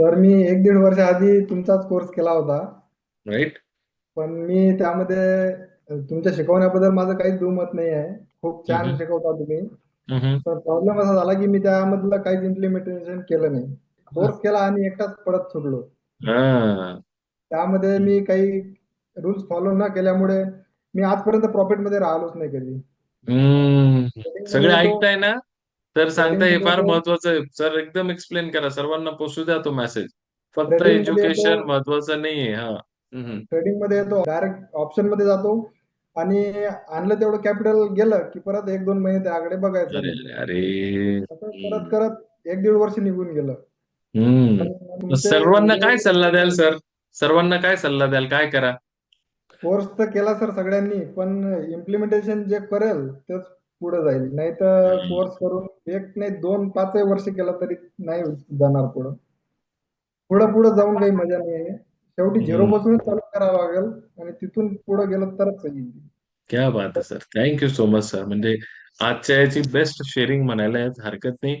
तर मी एक दीड वर्ष आधी तुमचाच कोर्स केला होता. राईट पण मी त्यामध्ये तुमच्या शिकवण्याबद्दल माझं काहीच दुमत नाही आहे खूप छान. शिकवता तुम्ही. तर प्रॉब्लेम असा झाला की मी त्यामधलं काहीच इम्प्लिमेंटेशन केलं नाही. कोर्स केला आणि एकटाच पडत सुटलो. हा. त्यामध्ये मी काही रूल्स फॉलो न केल्यामुळे मी आजपर्यंत प्रॉफिटमध्ये राहिलोच नाही कधी. सगळे ऐकताय ना? तर सांगताय हे फार महत्वाचं आहे. सर एकदम एक्सप्लेन करा. सर्वांना पोचू द्या तो मेसेज फक्त Trading मध्ये एज्युकेशन महत्वाचं नाहीये. हा. हम्म. ट्रेडिंगमध्ये येतो. डायरेक्ट ऑप्शनमध्ये जातो. आणि आणलं तेवढं कॅपिटल गेलं की परत एक दोन महिने त्याकडे बघायचं. अरे नाही. अरे अरे. असं करत करत एक दीड वर्ष निघून गेलं. हम्म. पण मग तुमचे सर्वांना काय सल्ला द्याल सर? सर्वांना काय सल्ला द्याल? काय करा? कोर्स तर केला सर सगळ्यांनी. पण इम्प्लिमेंटेशन जे करेल तेच पुढे जाईल. नाही तर हम्म. कोर्स करून एक नाही दोन पाचही वर्ष केलं तरी नाही जाणार पुढं. पुढं पुढं जाऊन काही मजा नाही आहे. शेवटी झिरो हम्म. पासूनच चालू करावं लागेल आणि तिथून पुढे गेलं तरच येईल क्या बात आहे sir. Thank you so much sir म्हणजे आजच्या याची बेस्ट शेअरिंग म्हणायला हरकत नाही.